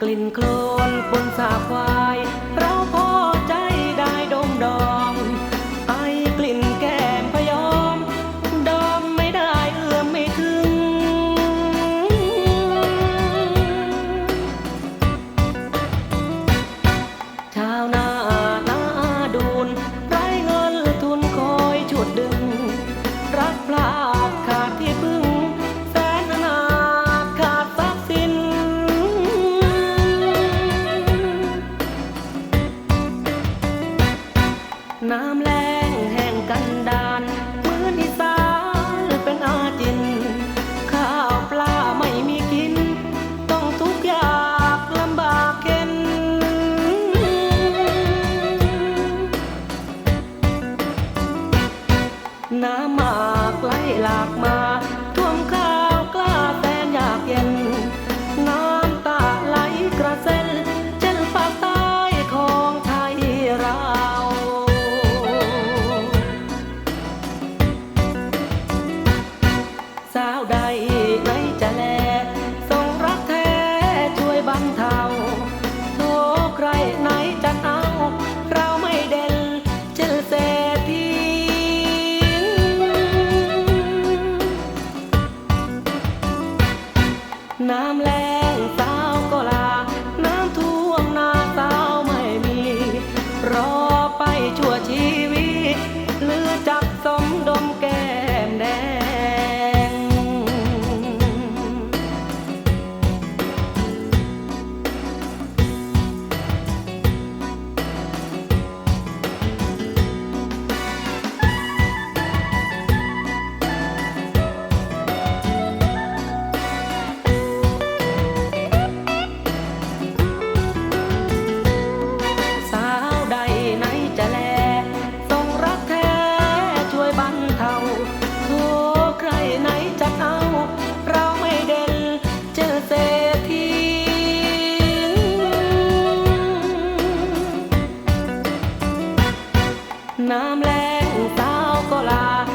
กลิ่นโคลนบนสาบวายเรา น้ำแรงแห่งกันดานเหมือนอีสานเป็นอาจิน ข้าวปลาไม่มีกิน ต้องทุกข์ยากลำบากเข็นน้ำมากไหลหลากมา ช่วยบรรเทาโทใครไหนจะเอา เราไม่เด่นเช่นเศรษฐีน้ำแร น้ำแรงสาวก็ลา